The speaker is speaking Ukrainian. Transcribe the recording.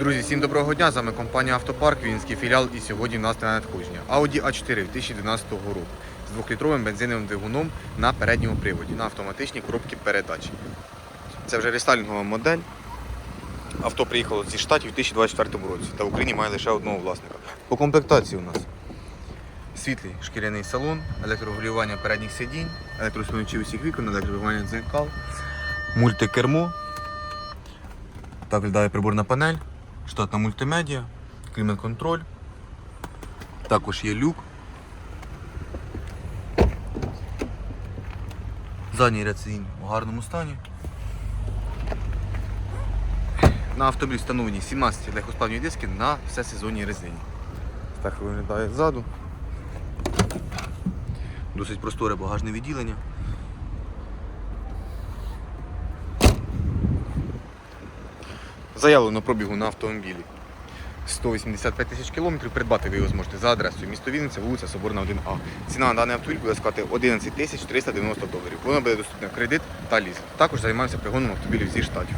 Друзі, всім доброго дня. З вами компанія Автопарк, Вінський філіал. І сьогодні в нас на надходження. Audi A4 2012 року з 2-літровим бензиновим двигуном на передньому приводі на автоматичній коробці передач. Це вже рестайлінгова модель. Авто приїхало зі штатів у 2024 році та в Україні має лише одного власника. По комплектації у нас світлий шкіряний салон, електрорегулювання передніх сидінь, електросмінчі усіх вікон, електрорегулювання дзеркал, мультикермо. Так виглядає приборна панель, штатна мультимедіа, клімат-контроль. Також є люк. Задній ряд сидінь у гарному стані. На автомобіль встановлені 17 легкосплавні диски на всесезонній резині. Так виглядає ззаду. Досить просторе багажне відділення. Заявлено пробігу на автомобілі 185 тисяч кілометрів. Придбати ви його зможете за адресою місто Вінниця, вулиця Соборна 1А. Ціна на даний автомобіль буде складати 11 тисяч 390 доларів. Вона буде доступна в кредит та ліз. Також займаємося пригоном автомобілів зі штатів.